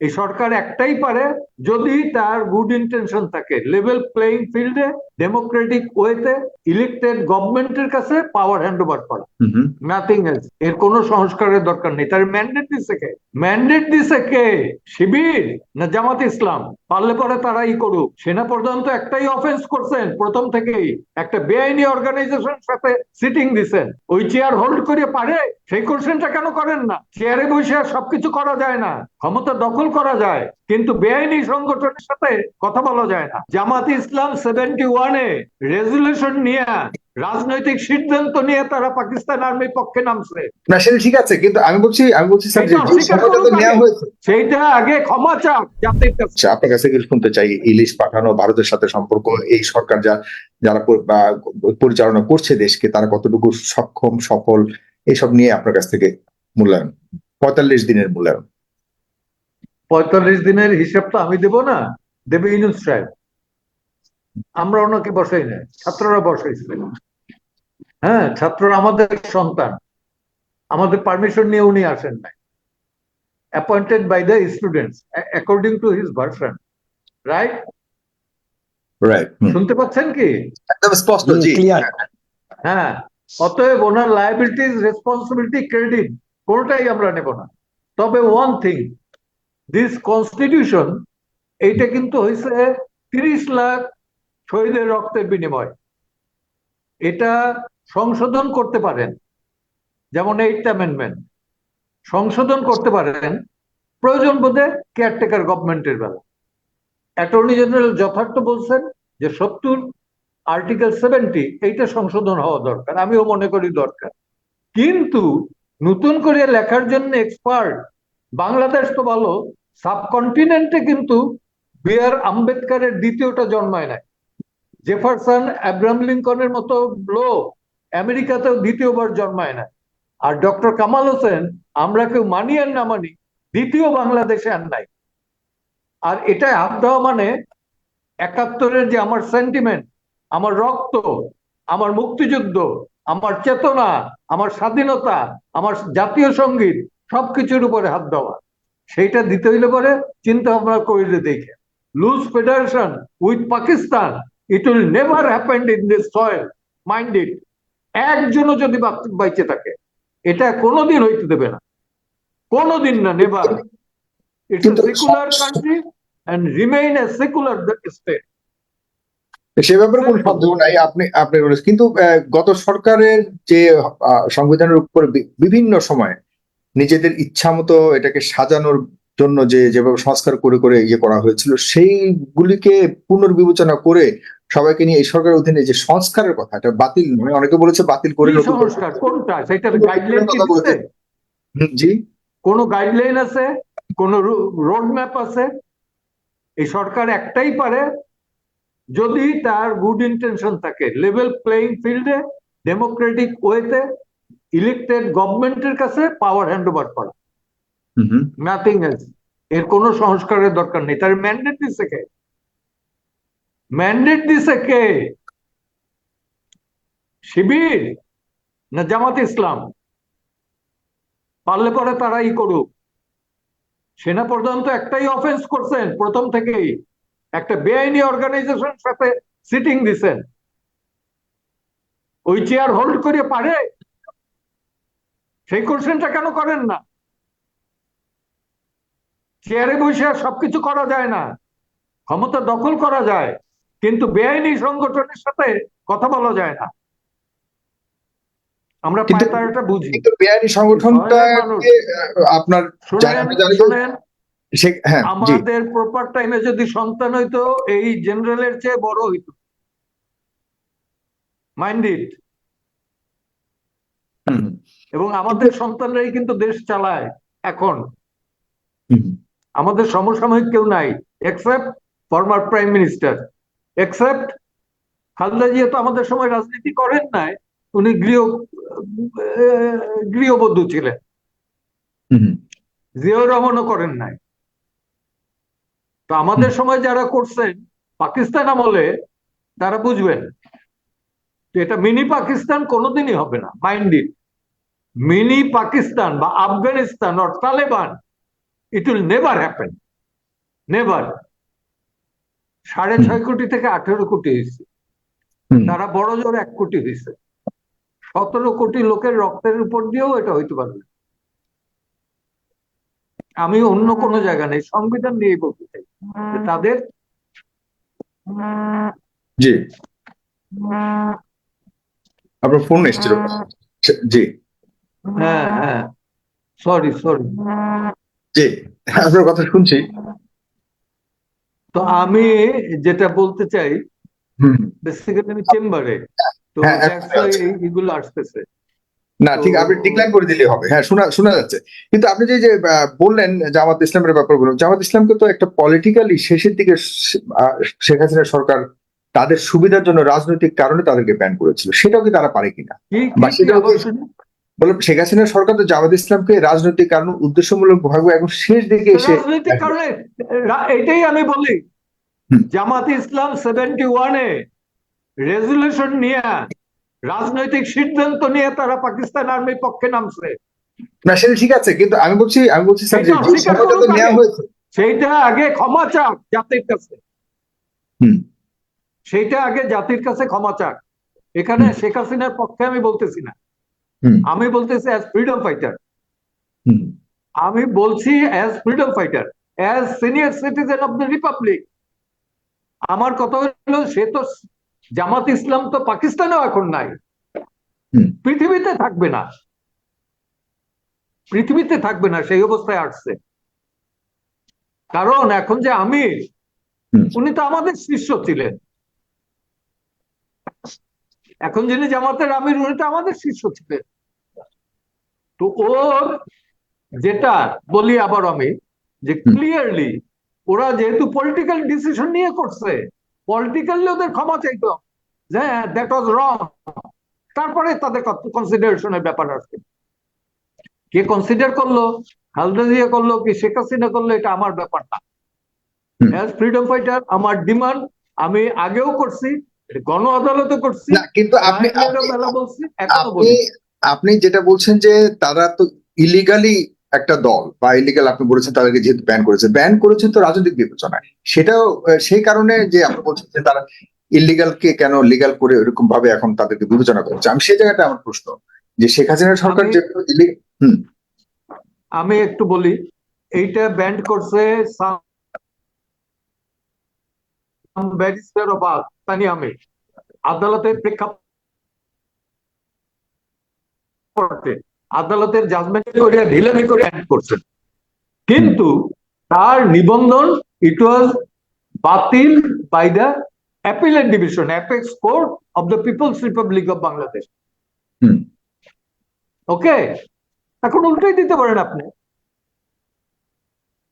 এই সরকার একটাই পারে যদি তার গুড ইন্টেনশন থাকে লেভেল প্লেইং ফিল্ডে ডেমোক্রেটিক ওয়েতে ইলেক্টেড গভর্নমেন্টের কাছে পাওয়ার হ্যান্ড ওভার করা। নাথিং এলস এর কোন সংস্কারের দরকার নেই। তার ম্যান্ডেট দিছে কে? ম্যান্ডেট দিছে কে? শিবির না জামাত ইসলাম? পারলে পরে তারাই করুক। সেনা পর্যন্ত একটাই অফেন্স করছেন, প্রথম থেকেই। একটা বেআইনি অর্গানাইজেশন সাথে সিটিং দিছেন। ওই চেয়ার হোল্ড করে পারে, সেই কোশ্চেনটা কেন করেন না? চেয়ারে বসে সবকিছু করা যায় না। ক্ষমতা দখল করা যায়। কিন্তু বেআইনি সংগঠনের সাথে কথা বলা যায় না। জামাত ইসলাম সেভেন্টি ওয়ানে রেজুলেশন নিয়ে রাজনৈতিক সিদ্ধান্ত নিয়ে তারা পাকিস্তান আর্মির পক্ষে নামছে। না সেটা ঠিক আছে কিন্তু আমি বলছি আমি বলছি স্যার। সেইটা আগে ক্ষমা কাছে। আচ্ছা, আপনার কাছে শুনতে চাই ইলিশ পাঠানো ভারতের সাথে সম্পর্ক এই সরকার যা যারা পরিচালনা করছে দেশকে তারা কতটুকু সক্ষম সফল এইসব নিয়ে আপনার কাছ থেকে মূল্যায়ন পঁয়তাল্লিশ দিনের মূল্যায়ন। পঁয়তাল্লিশ দিনের হিসাব তো আমি দেব না দেবে ইনুস সাহেব। আমরা ওনাকে বসাই না ছাত্ররা বসাইছিলেন হ্যাঁ ছাত্ররা আমাদের সন্তান। আমাদের পারমিশন নিয়ে উনি আসেন নাই। Appointed by the students according to his version right right শুনতে পাচ্ছেন কি? একদম স্পষ্ট জি। ক্লিয়ার হ্যাঁ অতএব ওনার লাইবিলিটিস রেসপন্সিবিলিটি ক্রেডিট কোনটাই আমরা নেব না। তবে ওয়ান থিং দিস কনস্টিটিউশন এইটা কিন্তু হয়েছে তিরিশ লাখ শহীদের রক্তের বিনিময়। এটা সংশোধন করতে পারেন, যেমন এইট অ্যামেন্ডমেন্ট সংশোধন করতে পারেন, প্রয়োজন বোধে কেয়ারটেকার গভর্নমেন্টের বেলা। অ্যাটর্নি জেনারেল যথার্থ বলছেন যে সত্তর আর্টিকেল সেভেন্টি এইটা সংশোধন হওয়া দরকার, আমিও মনে করি দরকার। কিন্তু নতুন করে লেখার জন্য এক্সপার্ট বাংলাদেশ তো ভালো সাবকন্টিনেন্টে কিন্তু বি আর আম্বেদকারের দ্বিতীয়টা জন্মায় নাই। জেফারসন অ্যাব্রাম লিঙ্কনের মতো লোক আমেরিকাতেও দ্বিতীয়বার জন্মায় না আর ডক্টর কামাল হোসেন, আমরা কেউ মানি আর না মানি, দ্বিতীয় বাংলাদেশে আর নাই। আর এটা হাত দেওয়া মানে একাত্তরের যে আমার সেন্টিমেন্ট আমার রক্ত, আমার মুক্তিযুদ্ধ, আমার চেতনা, আমার স্বাধীনতা, আমার জাতীয় সংগীত, সবকিছুর উপরে হাত দেওয়া। সেইটা দিতে হইলে পরে চিন্তা ভাবনা করিলে দেখে। Loose federation with Pakistan it will never happened in this soil mind it. একজনও যদি বাইচে থাকে এটা কোনোদিন হইতে দেবে না। কোনোদিন না নেভার। ইটস কিন্তু- secular country and remain a secular state. সে ব্যাপারে কোনো সন্দেহ নাই আপনি আপনি কিন্তু গত সরকারের যে সংবিধানের উপর বিভিন্ন সময় নিজেদের ইচ্ছা মতো এটাকে সাজানোর জন্য যে যেভাবে সংস্কার করে করে ইয়ে করা হয়েছিল সেইগুলিকে পুনর্বিবেচনা করে সবাইকে নিয়ে এই সরকারের অধীনে যে সংস্কারের কথা এটা বাতিল নয় অনেকে বলেছে বাতিল করে কোনটা? সেটার গাইডলাইন জি। কোনো গাইডলাইন আছে? কোন রোড ম্যাপ আছে? এই সরকার একটাই পারে? যদি তার গুড ইন্টেনশন থাকে লেভেল প্লেইং ফিল্ডে ডেমোক্রেটিক ওয়েতে ইলেক্টেড গভর্নমেন্টের কাছে পাওয়ার হ্যান্ড ওভার করা। নাথিং এলস এর কোনো সংস্কারের দরকার নেই। তার ম্যান্ডেট দিছে কে? ম্যান্ডেট দিছে কে? শিবির না জামাত ইসলাম? পারলে পরে তারাই করুক। সেনা পর্যন্ত একটাই অফেন্স করছেন প্রথম থেকেই। একটা বেআইনি অর্গানাইজেশন সাথে সিটিং দিছেন। ওই চেয়ার হোল্ড করে পারে? সেই কোশ্চেনটা কেন করেন না? চেয়ারে বসে আর সবকিছু করা যায় না। ক্ষমতা দখল করা যায় কিন্তু বেআইনি সংগঠনের সাথে কথা বলা যায় না। আমরা পায়তারাটা বুঝি। কিন্তু বেআইনি সংগঠনটা আপনার শুনেন হ্যাঁ আমাদের প্রপার টাইমে যদি সন্তান হইতো এই জেনারেলের চেয়ে বড় হইতো। মাইন্ড ইট এবং আমাদের সন্তানরাই কিন্তু দেশ চালায় এখন। আমাদের সমসাময়িক কেউ নাই except former prime minister except Khaleda Zia তো আমাদের সময় রাজনীতি করেন নাই উনি গৃহ গৃহবধূ ছিলেন। জিয়াউর রহমানও করেন নাই। তো আমাদের সময় যারা করছেন পাকিস্তান আমলে তারা বুঝবেন এটা মিনি পাকিস্তান কোনোদিনই হবে না মাইন্ড ইট। মিনি পাকিস্তান বা Afghanistan or Taliban it will never happen never সাড়ে ছয় কোটি থেকে আঠেরো কোটি হয়েছে। তারা বড় জোর এক কোটি হয়েছে। সতেরো কোটি লোকের রক্তের উপর দিয়েও এটা হইতে পারবে আমি অন্য কোনো জায়গা নেই সংবিধান নিয়ে বলতে চাই। তাদের জি। আপনার ফোন এসেছিল। জি। হ্যাঁ হ্যাঁ। সরি সরি জি আপনার কথা শুনছি। তো আমি যেটা বলতে চাই বেসিক্যালি আমি চেম্বারে। তো হ্যাঁ, এগুলো আসতেছে। না ঠিক আপনি ডিক্লাইন করে দিলেই হবে। হ্যাঁ শোনা শোনা যাচ্ছে। কিন্তু আপনি যে যে বললেন জামাত ইসলামের ব্যাপারগুলো জামাত ইসলামকে তো একটা পলিটিক্যালি শেষের দিকে শেখ হাসিনা সরকার তাদের সুবিধার জন্য রাজনৈতিক কারণে তাদেরকে ব্যান করেছিল। সেটাও কি তারা পারে কিনা? বা সেটাও শেখ হাসিনা সরকার তো জামাত ইসলামকে রাজনৈতিক কারণ উদ্দেশ্যমূলক ভাবে এখন শেষ দিকে এসে রাজনৈতিক কারণে এটাই আমি বলি। জামাত ইসলাম সেভেন্টি ওয়ানে রেজুলেশন নিয়ে রাজনৈতিক সিদ্ধান্ত নিয়ে তারা পাকিস্তান আর্মির পক্ষে নামছে। না সেটা ঠিক আছে কিন্তু আমি বলছি আমি বলছি স্যার নেওয়া হয়েছে। সেইটা আগে ক্ষমা চাক জাতির কাছে। হুম। সেইটা আগে জাতির কাছে ক্ষমা চাক। এখানে শেখ হাসিনার পক্ষে আমি বলতেছি না। আমি বলতেছি অ্যাজ ফ্রিডম ফাইটার আমি বলছি as freedom fighter as senior citizen of the republic আমার কথা হলো সে তো জামাত ইসলাম তো পাকিস্তানেও এখন নাই। পৃথিবীতে থাকবে না। পৃথিবীতে থাকবে না সেই অবস্থায় আসছে। কারণ এখন যে আমির হুম। উনি তো আমাদের শিষ্য ছিলেন। এখন যিনি জামাতের আমির উনি তো আমাদের শিষ্য ছিলেন। তো ওর যেটা বলি আবার আমি যে ক্লিয়ারলি ওরা যেহেতু পলিটিক্যাল ডিসিশন নিয়ে করছে পলিটিক্যালি ওদের ক্ষমা চাইতো যে দ্যাট ওয়াজ রং তারপরে তাদের কনসিডারেশনের ব্যাপার আসবে। কে কনসিডার করল? খালেদা জিয়া করল কি শেখ হাসিনা করল? এটা আমার ব্যাপার না। ফ্রিডম ফাইটার আমার ডিমান্ড আমি আগেও করছি গণ আদালতে করছি কিন্তু আপনি বলছি এখনও আপনি বলি আপনি যেটা বলছেন যে তারা তো ইলিগালি একটা দল বা ইলিগাল আপনি বলেছেন তাদেরকে যেহেতু ব্যান করেছে ব্যান করেছে তো রাজনৈতিক বিবেচনায়। সেটাও সেই কারণে যে আপনি বলছেন যে তারা ইলিগাল কে কেন লিগাল করে এরকম ভাবে এখন তাদেরকে বিবেচনা করছে আমি সেই জায়গাটা আমার প্রশ্ন যে শেখ হাসিনা সরকার যে আমি একটু বলি এইটা ব্যান্ড করছে ব্যারিস্টার অবাক তানি আমি আদালতের প্রেক্ষাপটে আদালতের জাজমেন্ট করে ঢিলামি করে অ্যাড করছেন কিন্তু তার নিবন্ধন ইট ওয়াজ বাতিল by the appellate division apex court of the people's republic of Bangladesh. Okay এখন উল্টাই দিতে পারেন আপনি।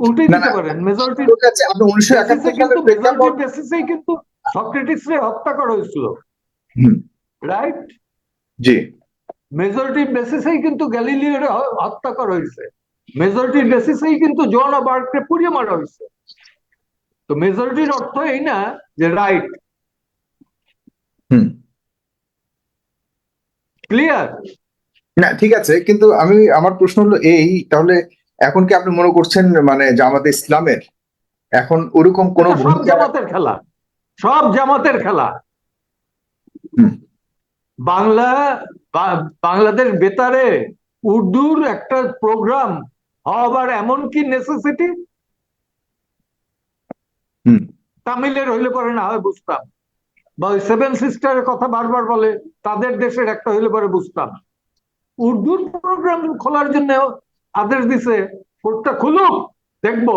উল্টাই দিতে পারেন। মেজরিটি আপনি উনিশশো একাত্তর কিন্তু মেজরিটি বেসিসেই কিন্তু সক্রেটিস রে হত্যা করা হয়েছিল। রাইট জি। মেজরিটি বেসিসেই কিন্তু গ্যালিলিওরে হত্যা করা হয়েছে। মেজরিটির বেসিসেই কিন্তু জন অফ আর্ককে পুড়িয়ে মারা হয়েছে। তো মেজরিটির অর্থ এই না যে রাইট। হুম। ক্লিয়ার? না ঠিক আছে কিন্তু আমি আমার প্রশ্ন হলো এই তাহলে এখন কি আপনি মনে করছেন মানে জামাতে ইসলামের? এখন ওরকম কোন সব জামাতের খেলা। সব জামাতের খেলা। বাংলা বাংলাদেশ বেতারে উর্দুর একটা প্রোগ্রাম হবার এমন কি নেসেসিটি তামিলের হইলে পরে না হয় বুঝতাম। বা ওই সেভেন সিস্টারের কথা বারবার বলে তাদের দেশের একটা হইলে পরে বুঝতাম। উর্দুর প্রোগ্রাম খোলার জন্য আদেশ দিছে কোর্টটা খুলুক দেখব।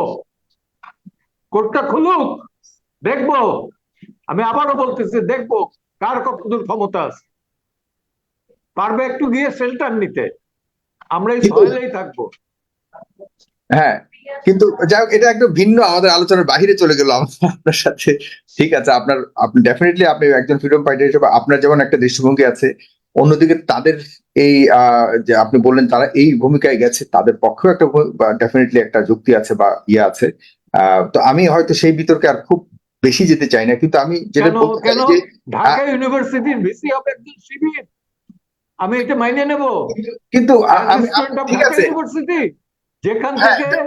কোর্টটা খুলুক দেখব। আমি আবারও বলতেছি দেখব কার কতদূর ক্ষমতা আছে। পারবে একটু গিয়ে শেল্টার নিতে। আমরা এই সহেলেই থাকব। হ্যাঁ কিন্তু যাই হোক এটা একটু ভিন্ন আমাদের আলোচনার বাহিরে চলে গেল আপনার সাথে। ঠিক আছে আপনার আপনি ডেফিনেটলি আপনি একজন ফ্রিডম ফাইটার হিসেবে আপনার যেমন একটা দৃষ্টিভঙ্গি আছে অন্যদিকে তাদের এই যে আপনি বললেন তারা এই ভূমিকায় গেছে তাদের পক্ষেও একটা ডেফিনেটলি একটা যুক্তি আছে বা ইয়ে আছে। আহ, তো আমি হয়তো সেই বিতর্কে আর খুব বেশি যেতে চাই না কিন্তু আমি যেটা কেন বলতে চাই যে ঢাকা ইউনিভার্সিটির ভিসি হবে একজন শিবির? আমি এটা মাইনে নেব। কিন্তু আমি ঠিক আছে। যেখান হ্যাঁ, থেকে